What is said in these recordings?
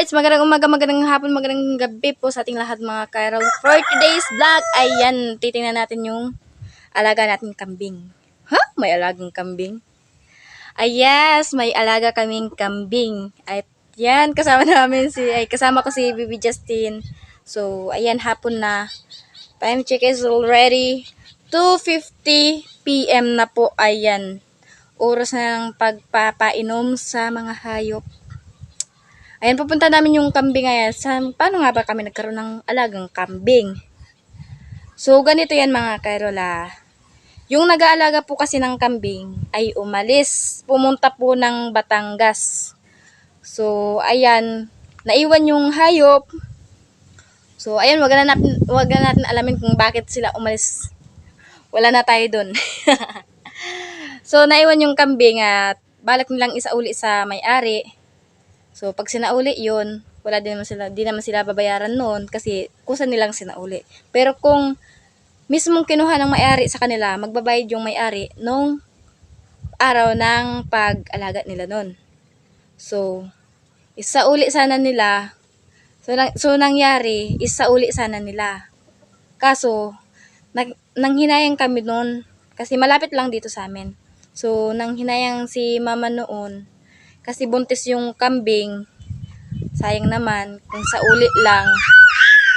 Alright, magandang umaga, magandang hapon, magandang gabi po sa ating lahat mga Carol. For today's vlog, ayan, titingnan natin yung alaga nating kambing. Ha? May alagang kambing? Ay, yes, may alaga kaming kambing. At yan, kasama namin si, ay, kasama ko si Bibi Justin. So, ayan, hapon na. Time check is already 2.50 p.m. na po, ayan. Oras na ng pagpapainom sa mga hayop. Ayan, pupunta namin yung kambing ngayon. Sa, paano nga ba kami nagkaroon ng alagang kambing? So, ganito yan mga Karola. Yung nag-aalaga po kasi ng kambing ay umalis. Pumunta po ng Batangas. So, ayan. Naiwan yung hayop. So, ayan, wag na natin, wag na natin alamin kung bakit sila umalis. Wala na tayo dun. so, naiwan yung kambing at balak nilang isauli sa may-ari. So, pag sinauli yun, wala din naman sila, di naman sila babayaran noon kasi kusa nilang sinauli. Pero kung mismong kinuha ng may-ari sa kanila, magbabayad yung may-ari nung araw ng pag-alaga nila noon. So, isauli sana nila. So, nang, so nangyari, isauli sana nila. Kaso, nag, nanghinayang kami noon kasi malapit lang dito sa amin. So, nanghinayang si mama noon kasi buntis yung kambing. Sayang naman kung sa uli lang.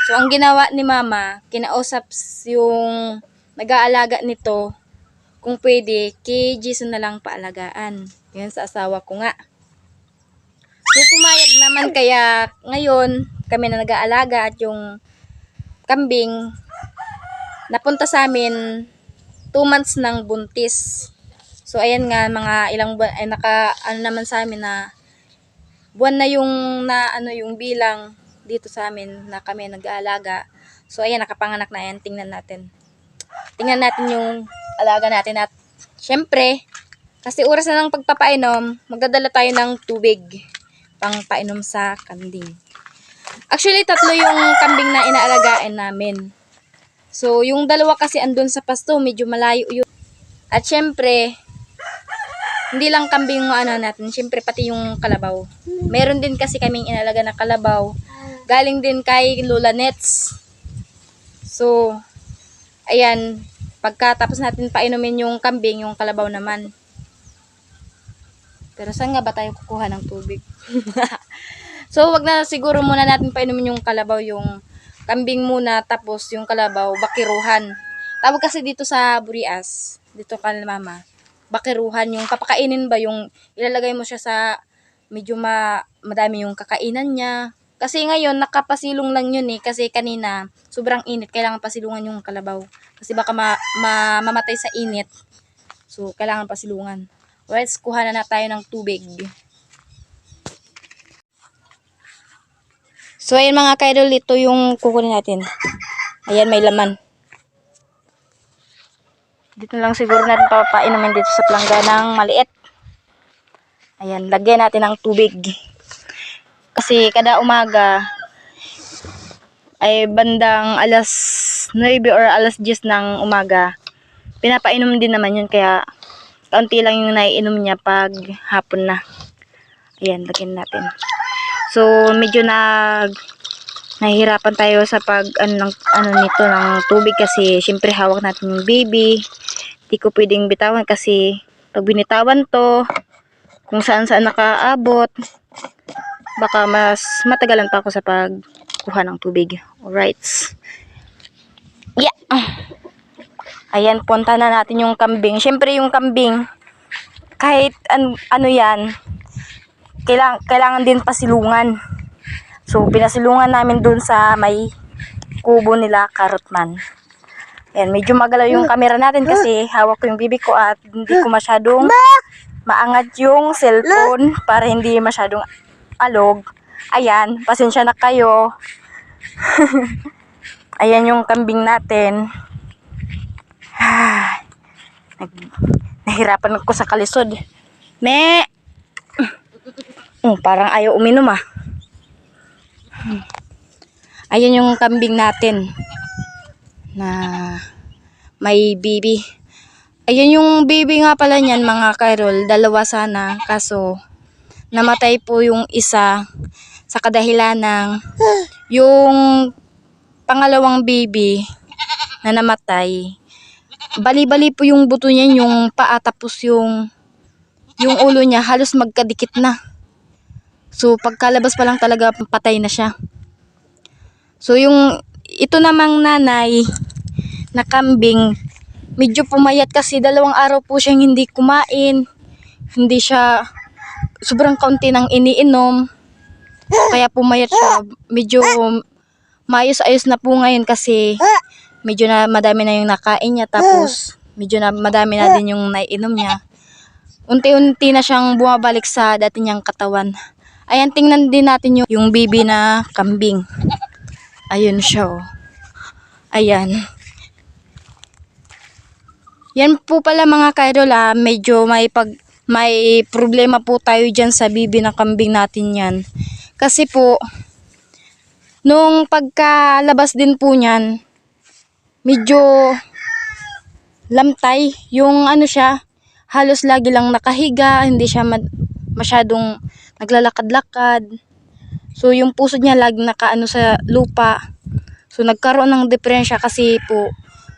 So, ang ginawa ni mama, kinausap yung nag-aalaga nito kung pwede, kay Jason na lang paalagaan. Yan sa asawa ko nga. So, pumayag naman kaya ngayon, kami na nag-aalaga at yung kambing, napunta sa amin 2 months ng buntis. So, ayan nga, mga ilang buwan, ay naka, ano naman sa amin na, buwan na yung, na, ano, yung bilang dito sa amin na kami nag-aalaga. So, ayan, nakapanganak na yan. Tingnan natin. Tingnan natin yung alaga natin at, syempre, kasi oras na ng pagpapainom, magdadala tayo ng tubig pang painom sa kambing. Actually, tatlo yung kambing na inaalagaan namin. So, yung dalawa kasi andun sa pasto, medyo malayo yun. At syempre, hindi lang kambing yung ano natin, syempre pati yung kalabaw. Meron din kasi kaming inalaga na kalabaw. Galing din kay Lola Nets. So, ayan, pagkatapos natin painumin yung kambing, yung kalabaw naman. Pero saan nga ba tayo kukuha ng tubig? so, wag na siguro muna natin painumin yung kalabaw, yung kambing muna, tapos yung kalabaw, bakiruhan. Tawag kasi dito sa Burias, dito ka mama, bakiruhan, yung papakainin ba, yung ilalagay mo siya sa medyo ma, madami yung kakainan niya. Kasi ngayon, nakapasilong lang yun eh, kasi kanina, sobrang init, kailangan pasilungan yung kalabaw. Kasi baka ma, ma, mamatay sa init. So, kailangan pasilungan. Alright, kuha na na tayo ng tubig. So, ayan mga kaidol, ito yung kukunin natin. Ayan, may laman. Dito lang siguro natin papainumin dito sa plangga ng maliit. Ayan, lagyan natin ng tubig. Kasi kada umaga ay bandang alas 9 or alas 10 ng umaga, pinapainom din naman yun kaya kaunti lang yung naiinom niya pag hapon na. Ayan, lagyan natin. So, medyo nag nahihirapan tayo sa pag ano, ng, ano nito ng tubig kasi syempre hawak natin yung baby. Hindi ko pwedeng bitawan kasi pag binitawan to, kung saan saan nakaabot, baka mas matagalan pa ako sa pagkuha ng tubig. Alright. Yeah. Ayan, punta na natin yung kambing. Syempre yung kambing, kahit an- ano yan, kailangan, kailangan din pasilungan. So, pinasilungan namin dun sa may kubo nila, Karotman. Ayan, medyo magalaw yung camera natin kasi hawak ko yung bibi ko at hindi ko masyadong maangat yung cellphone para hindi masyadong alog. Ayan, pasensya na kayo. Ayan yung kambing natin. Nag- nahirapan ako sa kalisod. Me! Oh, parang ayaw uminom ah. Ayan yung kambing natin na may baby. Ayan yung baby nga pala niyan mga Carol, dalawa sana kaso namatay po yung isa sa kadahilan ng yung pangalawang baby na namatay. Bali-bali po yung buto niya, yung paa tapos yung yung ulo niya halos magkadikit na. So pagkalabas pa lang talaga patay na siya. So yung ito namang nanay na kambing medyo pumayat kasi dalawang araw po siyang hindi kumain. Hindi siya sobrang kaunti ng iniinom. Kaya pumayat siya. Medyo maayos-ayos na po ngayon kasi medyo na madami na yung nakain niya tapos medyo na madami na din yung naiinom niya. Unti-unti na siyang bumabalik sa dati niyang katawan. Ayan, tingnan din natin yung, yung baby na kambing. Ayun siya. oh. Ayan. Yan po pala mga kaidol ah, medyo may pag may problema po tayo dyan sa bibi na kambing natin yan. Kasi po, nung pagkalabas din po niyan, medyo lamtay. Yung ano siya, halos lagi lang nakahiga, hindi siya ma- masyadong naglalakad-lakad. So yung puso niya lagi nakaano sa lupa. So nagkaroon ng depresya kasi po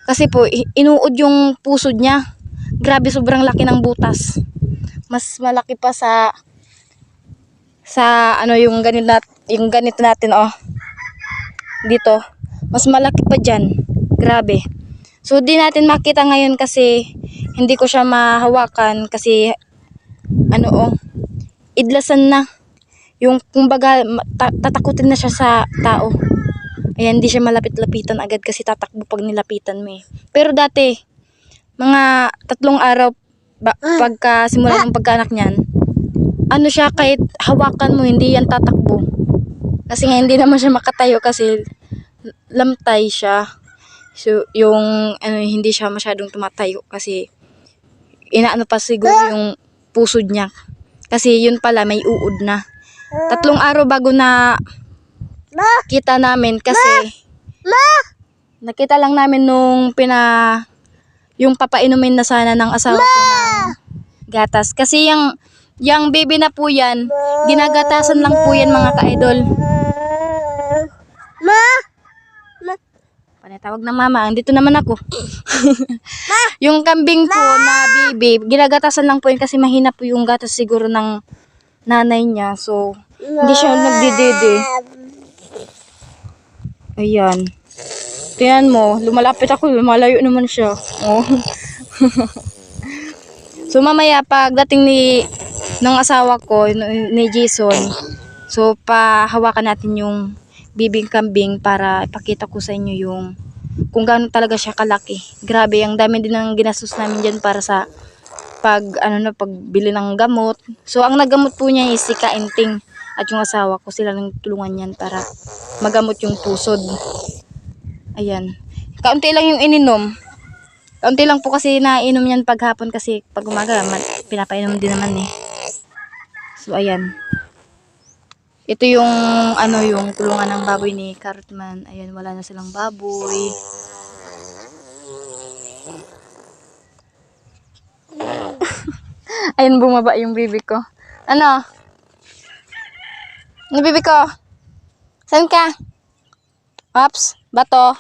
kasi po inuod yung puso niya. Grabe sobrang laki ng butas. Mas malaki pa sa sa ano yung ganito nat, yung ganito natin oh. Dito. Mas malaki pa diyan. Grabe. So di natin makita ngayon kasi hindi ko siya mahawakan kasi ano oh idlasan na yung kumbaga ta- tatakutin na siya sa tao. Ayan, hindi siya malapit-lapitan agad kasi tatakbo pag nilapitan mo eh. Pero dati, mga tatlong araw ba, pagka simula ng pagkaanak niyan, ano siya kahit hawakan mo, hindi yan tatakbo. Kasi nga hindi naman siya makatayo kasi lamtay siya. So, yung ano, hindi siya masyadong tumatayo kasi inaano pa siguro yung pusod niya. Kasi yun pala may uod na. Tatlong araw bago na kita namin kasi nakita lang namin nung pina yung papainumin na sana ng asawa ko ng gatas. Kasi yung yung baby na po yan, ginagatasan lang po yan mga ka-idol. Ma! Panay tawag na mama, andito naman ako. yung kambing po na baby, ginagatasan lang po yan kasi mahina po yung gatas siguro ng nanay niya. So, hindi siya nagdidede. Ayan. Tingnan mo, lumalapit ako, lumalayo naman siya. Oh. so, mamaya pagdating ni ng asawa ko, ni Jason, so pahawakan natin yung bibing kambing para ipakita ko sa inyo yung kung gaano talaga siya kalaki. Grabe, ang dami din ng ginastos namin dyan para sa pag ano na pagbili ng gamot. So ang naggamot po niya is si Kainting at yung asawa ko sila nang tulungan niyan para magamot yung pusod. Ayan. Kaunti lang yung ininom. Kaunti lang po kasi nainom niyan paghapon kasi pag umaga ma- pinapainom din naman eh. So ayan. Ito yung ano yung kulungan ng baboy ni Carrotman. Ayan, wala na silang baboy. Ayun, bumaba yung bibi ko. Ano? Ano bibi ko? Saan ka? Ops, bato.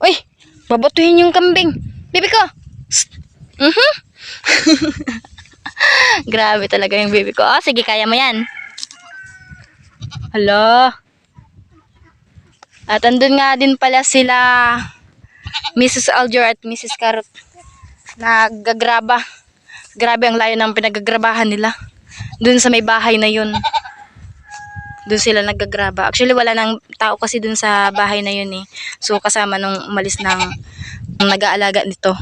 Uy, babatuhin yung kambing. Bibi ko. Mhm. Grabe talaga yung baby ko. Oh, sige, kaya mo yan. Hello. At andun nga din pala sila Mrs. Aljor at Mrs. Carrot. Nagagraba. Grabe ang layo ng pinagagrabahan nila. Dun sa may bahay na yun. Doon sila nagagraba. Actually, wala nang tao kasi dun sa bahay na yun eh. So, kasama nung umalis ng nag-aalaga nito.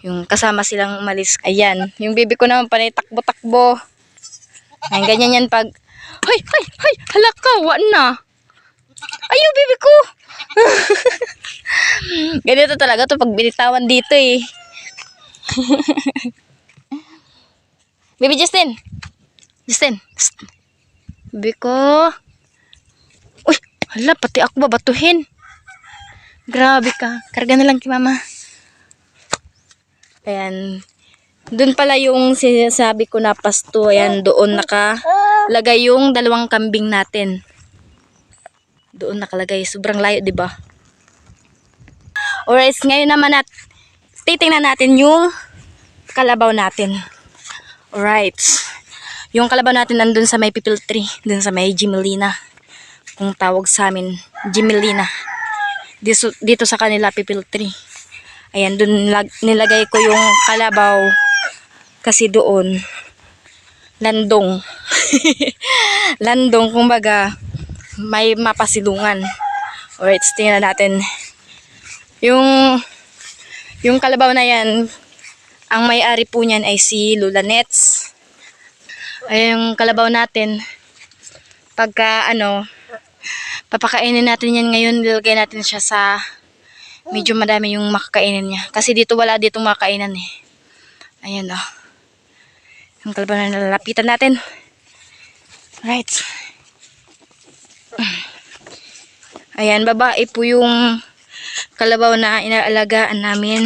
Yung kasama silang umalis. Ayan. Yung baby ko naman panay takbo-takbo. Ayan, ganyan yan pag... Hoy, hoy, hoy! Hala ka! Wa na! Ayaw, baby ko! Ganito talaga to pag binitawan dito eh. baby Justin! Justin! Psst. Ko! Uy! Hala, pati ako babatuhin. Grabe ka. Karga na lang kay mama. Ayan. Doon pala yung sinasabi ko na pasto. Ayan, doon nakalagay yung dalawang kambing natin. Doon nakalagay. Sobrang layo, di ba? Alright, ngayon naman at titingnan natin yung kalabaw natin. Alright. Yung kalabaw natin nandun sa may pipil tree. Dun sa may Jimelina. Kung tawag sa amin, Jimelina. Dito, dito sa kanila pipil tree. Ayan, dun lag, nilagay ko yung kalabaw. Kasi doon, landong. landong, kumbaga, may mapasilungan. Alright, tingnan natin. Yung, yung kalabaw na yan, ang may-ari po niyan ay si Lula Nets. Ay, yung kalabaw natin, pagka ano, papakainin natin yan ngayon, nilagay natin siya sa medyo madami yung makakainin niya. Kasi dito wala ditong makakainan eh. Ayan oh. Yung kalabaw na nalalapitan natin. Right. Ayan, babae po yung kalabaw na inaalagaan namin.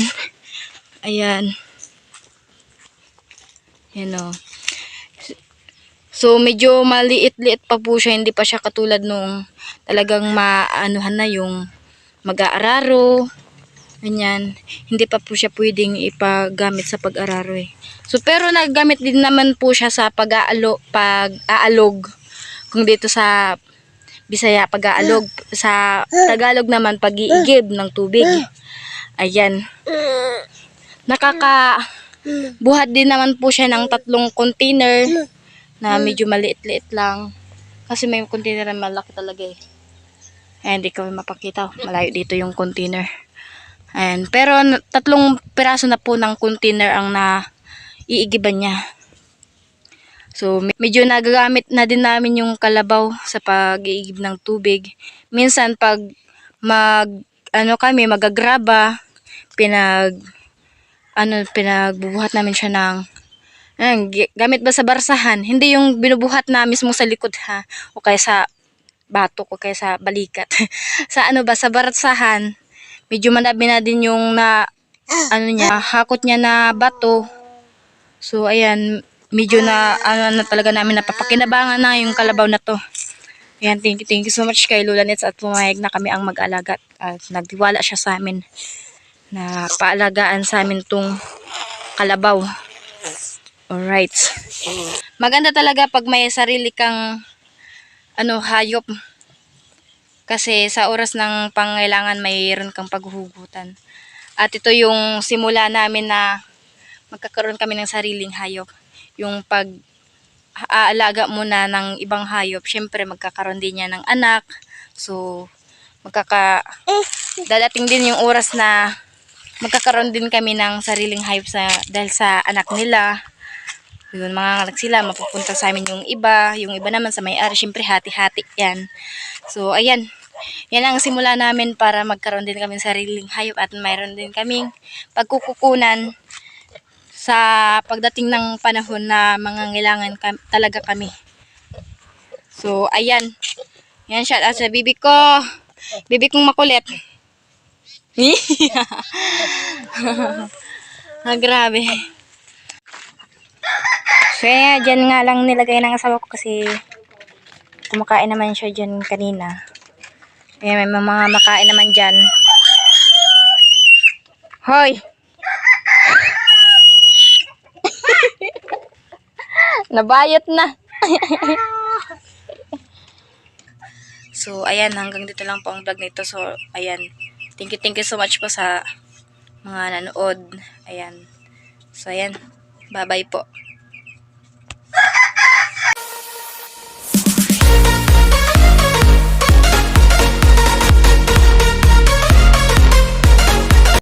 Ayan. Ayan o. So, medyo maliit-liit pa po siya. Hindi pa siya katulad nung talagang maanuhan na yung mag-aararo. Ganyan. Hindi pa po siya pwedeng ipagamit sa pag-araro eh. So, pero naggamit din naman po siya sa pag-aalo, pag-aalog. Kung dito sa Bisaya, pag-aalog. Sa Tagalog naman, pag-iigib ng tubig. Ayan. Nakaka buhat din naman po siya ng tatlong container na medyo maliit-liit lang. Kasi may container na malaki talaga eh. Ayan, hindi ko mapakita. Malayo dito yung container. Ayan. Pero tatlong piraso na po ng container ang na iigiban niya. So, me- medyo nagagamit na din namin yung kalabaw sa pag-iigib ng tubig. Minsan, pag mag, ano kami, magagraba, pinag, ano, pinagbubuhat namin siya ng, ayan, gamit ba sa barsahan? Hindi yung binubuhat na mismo sa likod ha, o kaya sa batok o kaya sa balikat. sa ano ba, sa barsahan, medyo madami na din yung na, ano niya, hakot niya na bato. So, ayan, medyo na, ano na talaga namin, napapakinabangan na yung kalabaw na to. Ayan, thank you, thank you so much kay Lola Nets at pumayag na kami ang mag-alaga at nagtiwala siya sa amin na paalagaan sa amin tong kalabaw. Alright. Maganda talaga pag may sarili kang ano, hayop. Kasi sa oras ng pangailangan mayroon kang paghuhugutan. At ito yung simula namin na magkakaroon kami ng sariling hayop. Yung pag aalaga muna ng ibang hayop, syempre magkakaroon din niya ng anak. So, magkaka dadating din yung oras na magkakaroon din kami ng sariling hayop sa dahil sa anak nila. Yun, mga anak sila, mapupunta sa amin yung iba. Yung iba naman sa may-ari, syempre hati-hati yan. So, ayan. Yan ang simula namin para magkaroon din kami ng sariling hayop at mayroon din kaming pagkukukunan sa pagdating ng panahon na mangangailangan kam- talaga kami. So, ayan. Yan, shout out sa bibi ko. Bibi kong makulit. ah, grabe. Yan, dyan nga lang nilagay ng asawa ko kasi kumakain naman siya dyan kanina. Ayan, may mga makain naman dyan. Hoy! Nabayot na. so, ayan, hanggang dito lang po ang vlog nito. So, ayan. Thank you, thank you so much po sa mga nanood. Ayan. So, ayan. Bye-bye po.